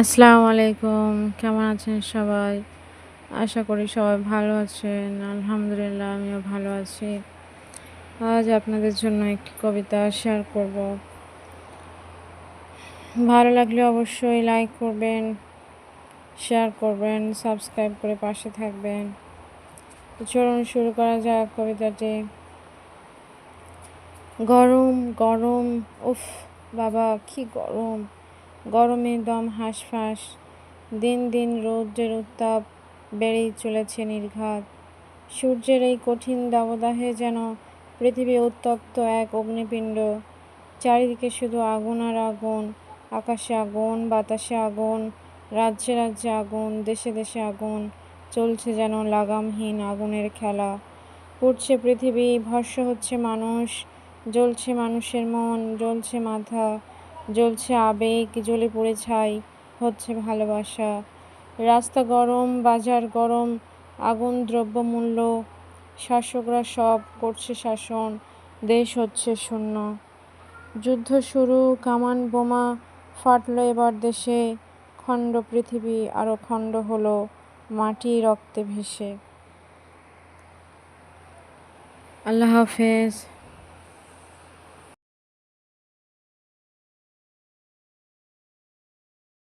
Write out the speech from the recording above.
আসসালামু আলাইকুম, কেমন আছেন সবাই? আশা করি সবাই ভালো আছেন, আলহামদুলিল্লাহ আমিও ভালো আছি। আজ আপনাদের জন্য একটি কবিতা শেয়ার করব। ভালো লাগলে অবশ্যই লাইক করবেন শেয়ার করবেন সাবস্ক্রাইব করে পাশে থাকবেন। চলুন শুরু করা যাক কবিতাটি। গরম গরম, উফ, বাবা, কি গরম। গরমে দম হাঁসফাঁস, দিন দিন রৌদ্রের উত্তাপ বেড়েই চলেছে নির্ঘাত। সূর্যের এই কঠিন দাবদাহে যেন পৃথিবী উত্তপ্ত এক অগ্নিপিণ্ড। চারিদিকে শুধু আগুন আর আগুন, আকাশে আগুন, বাতাসে আগুন, রাজ্যে রাজ্যে আগুন, দেশে দেশে আগুন, চলছে যেন লাগামহীন আগুনের খেলা। পুড়ছে পৃথিবী ভস্য হচ্ছে মানুষ, জ্বলছে মানুষের মন, জ্বলছে মাথা জ্বলছে আবেগ, জ্বলে পড়ে ছাই, হচ্ছে ভালোবাসা। রাস্তা গরম, বাজার গরম, আগুন, দ্রব্যমূল্য, শাসকরা সব করছে শাসন, দেশ হচ্ছে শূন্য। যুদ্ধ শুরু, কামান বোমা ফাটলো এবার দেশে, খণ্ড পৃথিবী আরও খণ্ড হলো মাটি রক্তে ভেসে। আল্লাহ হাফেজ।